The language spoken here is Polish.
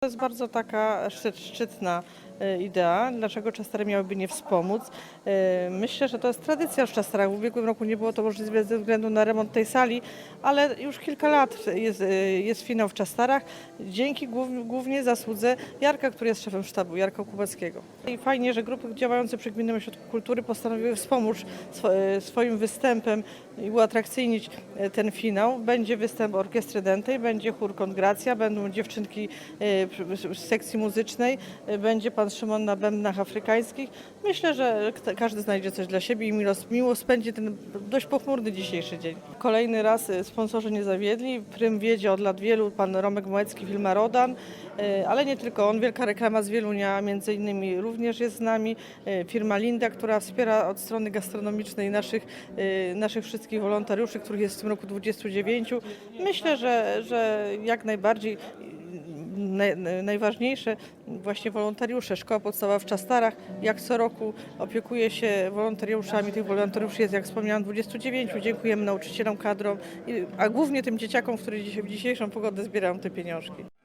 To jest bardzo taka szczyt, szczytna idea. Dlaczego Czastary miałyby nie wspomóc? E, Myślę, że to jest tradycja w Czastarach. W ubiegłym roku nie było to możliwe ze względu na remont tej sali, ale już kilka lat jest, e, jest finał w Czastarach. Dzięki głów- głównie zasłudze Jarka, który jest szefem sztabu, Jarka Kubackiego. I fajnie, że grupy działające przy Gminnym Ośrodku Kultury postanowiły wspomóc swo- e, swoim występem i uatrakcyjnić e, ten finał. Będzie występ orkiestry dętej, będzie chór Kongracja, będą dziewczynki e, z sekcji muzycznej, e, będzie pan Szymon na bębnach afrykańskich. Myślę, że każdy znajdzie coś dla siebie i miło, miło spędzi ten dość pochmurny dzisiejszy dzień. Kolejny raz e, sponsorzy nie zawiedli. Prym wiedzie od lat wielu pan Romek Małecki, firma Rodan, e, ale nie tylko on. Wielka reklama z Wielunia między innymi również jest z nami. E, Firma Linda, która wspiera od strony gastronomicznej naszych, naszych wszystkich wolontariuszy, których jest w tym roku 29. Myślę, że, że jak najbardziej naj, najważniejsze właśnie wolontariusze. Szkoła podstawowa w Czastarach jak co roku opiekuje się wolontariuszami. Tych wolontariuszy jest, jak wspomniałam, 29. Dziękujemy nauczycielom, kadrom, a głównie tym dzieciakom, które w dzisiejszą pogodę zbierają te pieniążki.